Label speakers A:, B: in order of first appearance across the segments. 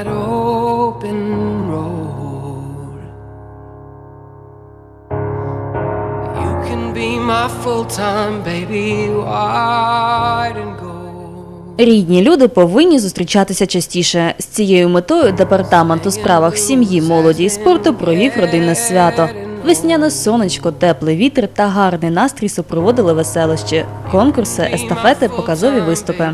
A: that open road. You can be my full-time baby, wide and gold.
B: Рідні люди повинні зустрічатися частіше. З цією метою департамент у справах сім'ї, молоді і спорту провів родинне свято. Весняне сонечко, теплий вітер та гарний настрій супроводили веселощі, конкурси, естафети, показові виступи.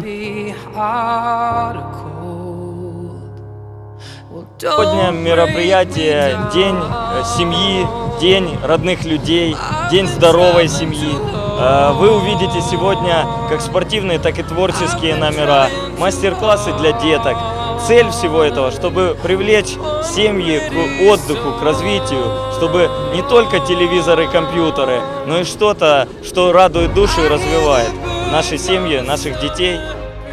C: Сегодня мероприятие День э, семьи, День родных людей, День здоровой семьи. Э, Вы увидите сегодня как спортивные, так и творческие номера, мастер-классы для деток. Цель всего этого, чтобы привлечь семьи к отдыху, к развитию, чтобы не только телевизоры и компьютеры, но и что-то, что радует душу и развивает наши семьи, наших детей.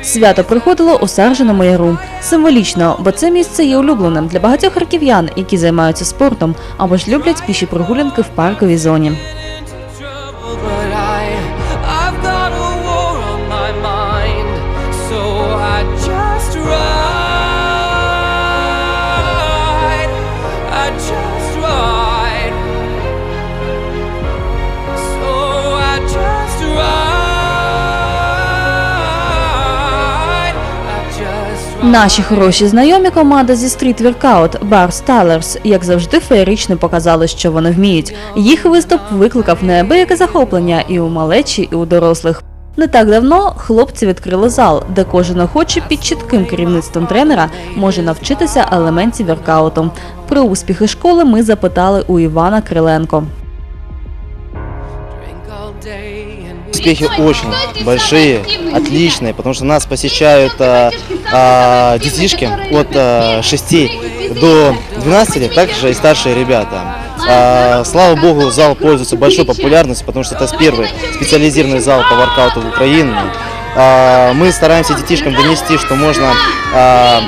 B: Свято приходило у Сарженому яру. Символічно, бо це місце є улюбленим для багатьох харків'ян, які займаються спортом або ж люблять піші прогулянки в парковій зоні. Наші хороші знайомі команда зі стріт Workout Bar Stylers, як завжди, феєрично показали, що вони вміють. Їх виступ викликав неабияке захоплення і у малечі, і у дорослих. Не так давно хлопці відкрили зал, де кожен охочий під чітким керівництвом тренера може навчитися елементів воркауту. Про успіхи школи ми запитали у Івана Криленко.
D: Успехи очень большие, отличные, потому что нас посещают а, а, детишки от а, 6 до 12 лет, также и старшие ребята. А, слава богу, зал пользуется большой популярностью, потому что это первый специализированный зал по воркауту в Украине. А, мы стараемся детишкам донести, что можно а,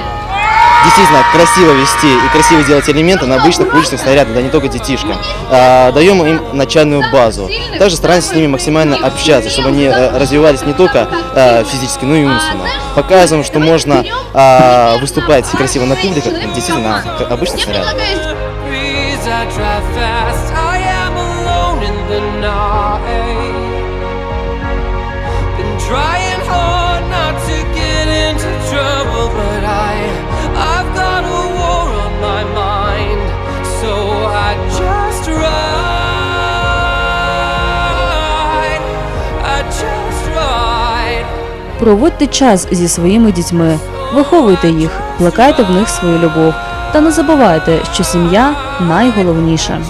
D: действительно красиво вести и красиво делать элементы на обычных уличных снарядах, да не только детишкам. А, даем им начальную базу. Также стараемся с ними максимально общаться, чтобы они э, развивались не только э, физически, но и умственно. Показываем, что можно а, выступать красиво на публиках, действительно на обычных снарядах.
A: I drive fast. I am alone in the night.
B: Проводьте час зі своїми дітьми, виховуйте їх, плекайте в них свою любов. Та не забувайте, що сім'я найголовніше.